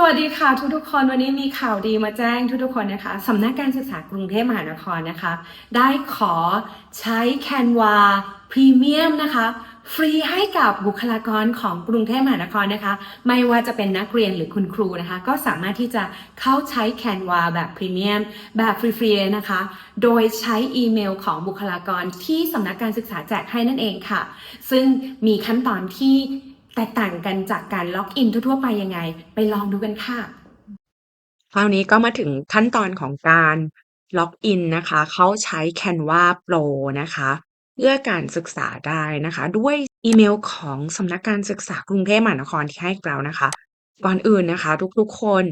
สวัสดีค่ะทุกทุกๆคนวันนี้มีข่าวดีมาแจ้งทุกทุกๆคนนะคะสำนักการศึกษากรุงเทพมหานครนะคะ ได้ขอใช้ Canva Premium นะคะฟรีให้กับบุคลากรของกรุงเทพมหานครนะคะ ไม่ว่าจะเป็นนักเรียนหรือคุณครูนะคะ ก็สามารถที่จะเข้าใช้ Canva แบบพรีเมียมแบบฟรีๆนะคะ โดยใช้อีเมลของบุคลากรที่สำนักการศึกษาแจกให้นั่นเองค่ะ ซึ่งมีขั้นตอนที่ แตกต่างกันจากการล็อกอินทั่วๆไปยังไง ไปลองดูกันค่ะ คราวนี้ก็มาถึงขั้นตอนของการล็อกอินนะคะ เขาใช้ Canva Pro นะคะ เพื่อการศึกษาได้นะคะ ด้วยอีเมลของสำนักการศึกษากรุงเทพมหานครที่ให้เรานะคะ ก่อนอื่นนะคะ ทุกๆคน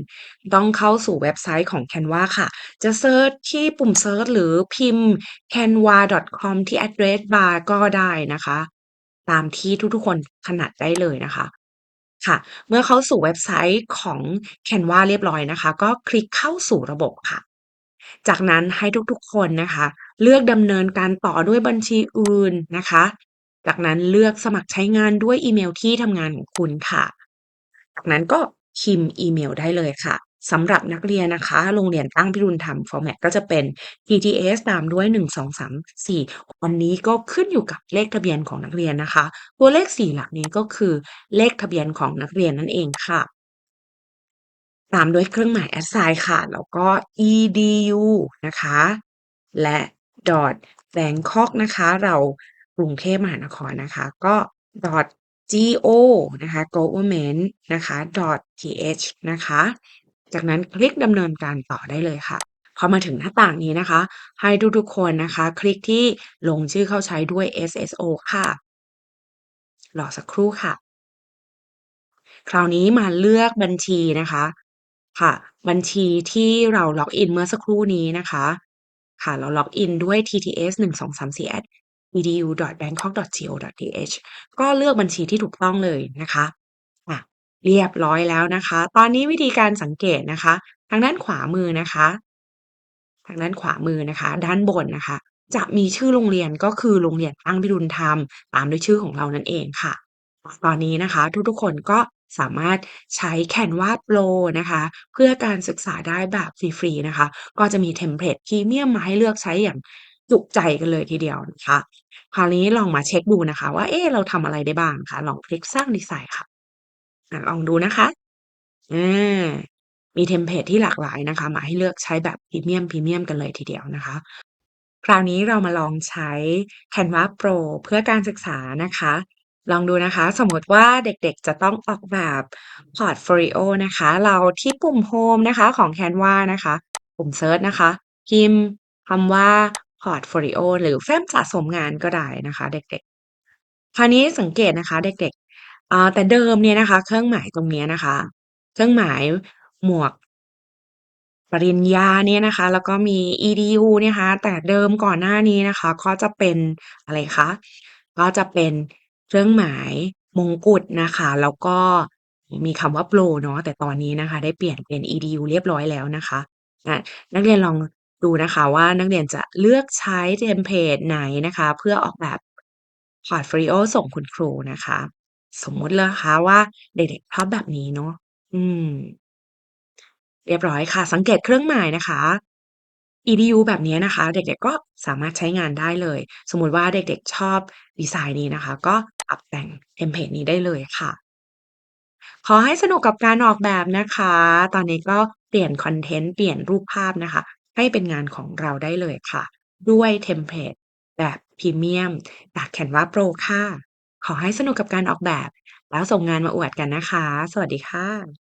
ต้องเข้าสู่เว็บไซต์ของ Canva ค่ะ จะเซิร์ชที่ปุ่มเซิร์ชหรือพิมพ์ canva.com ที่ address bar ก็ได้นะคะ ตามที่ทุก ๆ คนถนัดได้เลยนะคะ ค่ะ เมื่อเข้าสู่เว็บไซต์ของ Canva เรียบร้อยนะคะ ก็คลิกเข้าสู่ระบบค่ะ จากนั้นให้ทุกๆ คนนะคะ เลือกดำเนินการต่อด้วยบัญชีอื่นนะคะ จากนั้นเลือกสมัครใช้งานด้วยอีเมลที่ทำงานของคุณค่ะ จากนั้นก็พิมพ์อีเมลได้เลยค่ะ สำหรับนักเรียนนะคะ โรงเรียนตั้งพิรุณธรรม format ก็จะเป็น TTS ตามด้วย 1 2 3 4วันนี้ก็ขึ้นอยู่กับเลขทะเบียนของนักเรียนนะคะ ตัวเลข 4 หลักนี้ก็คือเลขทะเบียนของนักเรียนนั่นเองค่ะ ตามด้วยเครื่องหมาย assign ค่ะ แล้วก็ edu นะคะ และ dot bangkok นะคะ เรากรุงเทพมหานครนะคะ ก็ dot .go นะคะ government นะคะ .th นะคะ จากนั้นคลิกดำเนินการต่อได้เลยค่ะ พอมาถึงหน้าต่างนี้นะคะ ให้ทุกๆคนนะคะ คลิกที่ลงชื่อเข้าใช้ด้วย SSO ค่ะรอสักครู่ค่ะ คราวนี้มาเลือกบัญชีนะคะค่ะ บัญชีที่เราล็อกอินเมื่อสักครู่นี้นะคะ ค่ะเราล็อกอินด้วย TTS 1 2 3 4 edu.bangkok.go.th ก็เลือกบัญชีที่ถูกต้องเลยนะคะอะ เรียบร้อยแล้วนะคะ ตอนนี้วิธีการสังเกตนะคะ ทางด้านขวามือนะคะ ทางด้านขวามือนะคะ ด้านบนนะคะ จะมีชื่อโรงเรียนก็คือโรงเรียนตั้งพิรุณธรรม ตามด้วยชื่อของเรานั่นเองค่ะ ตอนนี้นะคะทุกๆคนก็สามารถใช้ Canva Pro นะคะ เพื่อการศึกษาได้แบบฟรีๆนะคะ ก็จะมีเทมเพลตพรีเมียมมาให้เลือกใช้อย่างจุใจกันเลยทีเดียวนะคะ คราวนี้ลองมาเช็คดูนะคะ ว่าเอ๊ะเราทำอะไรได้บ้างคะลองคลิกสร้างดีไซน์ค่ะ อะ ลองดูนะคะ อา มีเทมเพลตที่หลากหลายนะคะ มาให้เลือกใช้แบบพรีเมียม พรีเมียมกันเลยทีเดียวนะคะ คราวนี้เรามาลองใช้ Canva Pro เพื่อการศึกษานะคะ ลองดูนะคะ สมมติว่าเด็ก ๆ จะต้องออกแบบพอร์ตโฟลิโอนะคะ เราที่ปุ่มโฮมนะคะของ Canva นะคะ ปุ่มเซิร์ชนะคะ พิมพ์คำว่า พอร์ตโฟลิโอ หรือแฟ้มสะสมงานก็ได้นะคะ เด็ก ๆ คราวนี้สังเกตนะคะ เด็ก ๆ อ่า แต่เดิมเนี่ยนะคะ เครื่องหมายตรงเนี้ยนะคะ เครื่องหมายหมวก ปริญญาเนี่ยนะคะ แล้วก็มี edu เนะคะ แต่เดิมก่อนหน้านี้นะคะ ก็จะเป็นอะไรคะ ก็จะเป็นเครื่องหมายมงกุฎนะคะ แล้วก็มีคำว่าโปรเนาะ แต่ตอนนี้นะคะได้เปลี่ยนเป็น edu เรียบร้อยแล้วนะคะ อ่า นักเรียนลองดูนะคะว่า นักเรียนจะเลือกใช้เทมเพลตไหนนะคะ เพื่อออกแบบพอร์ตโฟลิโอส่งคุณครูนะคะ สมมุตินะคะว่าเด็ก ๆ ชอบแบบนี้เนาะ อืม เรียบร้อยค่ะ สังเกตเครื่องหมายนะคะ edu แบบนี้นะคะ เด็ก ๆ ก็สามารถใช้งานได้เลย สมมุติว่าเด็ก ๆ ชอบดีไซน์นี้นะคะ ก็ปรับแต่งเทมเพลตนี้ได้เลยค่ะ ขอให้สนุกกับการออกแบบนะคะ ตอนนี้ก็เปลี่ยนคอนเทนต์ เปลี่ยนรูปภาพนะคะ ให้เป็นงานของเราได้เลยค่ะ ด้วยเทมเพลตแบบพรีเมียมจาก Canva Pro ค่ะ ขอให้สนุกกับการออกแบบ แล้วส่งงานมาอวดกันนะคะ สวัสดีค่ะ